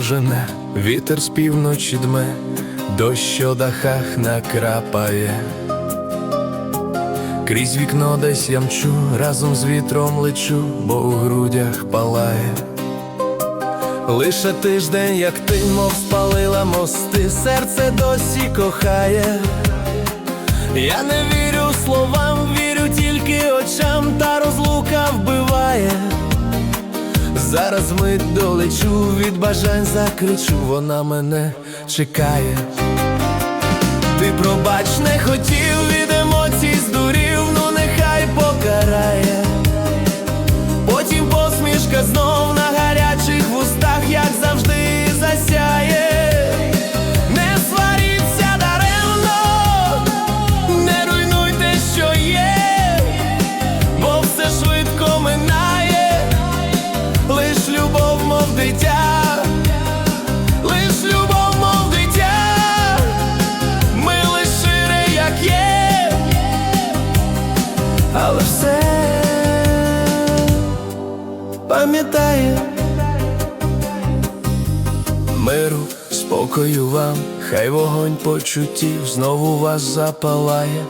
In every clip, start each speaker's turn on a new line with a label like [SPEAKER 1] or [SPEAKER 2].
[SPEAKER 1] жене, вітер з півночі дме, дощ що дахах накрапає. Крізь вікно десь я мчу, разом з вітром лечу, бо у грудях палає. Лише тиждень, як ти, мов спалила мости, серце досі кохає. Я не вірю словам, вірю тільки очам, та розлука вбиває. Зараз ми долечу, від бажань закричу, вона мене чекає. Ти пробач, не хотів дитя, лиш любов, мов дитя, ми лиш шире, як є, але все пам'ятає. Миру, спокою вам, хай вогонь почуттів знову вас запалає,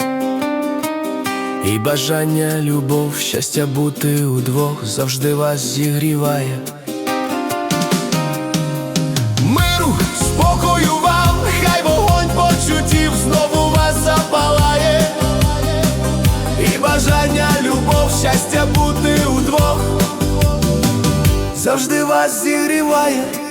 [SPEAKER 1] і бажання, любов, щастя бути удвох завжди вас зігріває. Бажання, любов, щастя бути удвох завжди вас зігріває.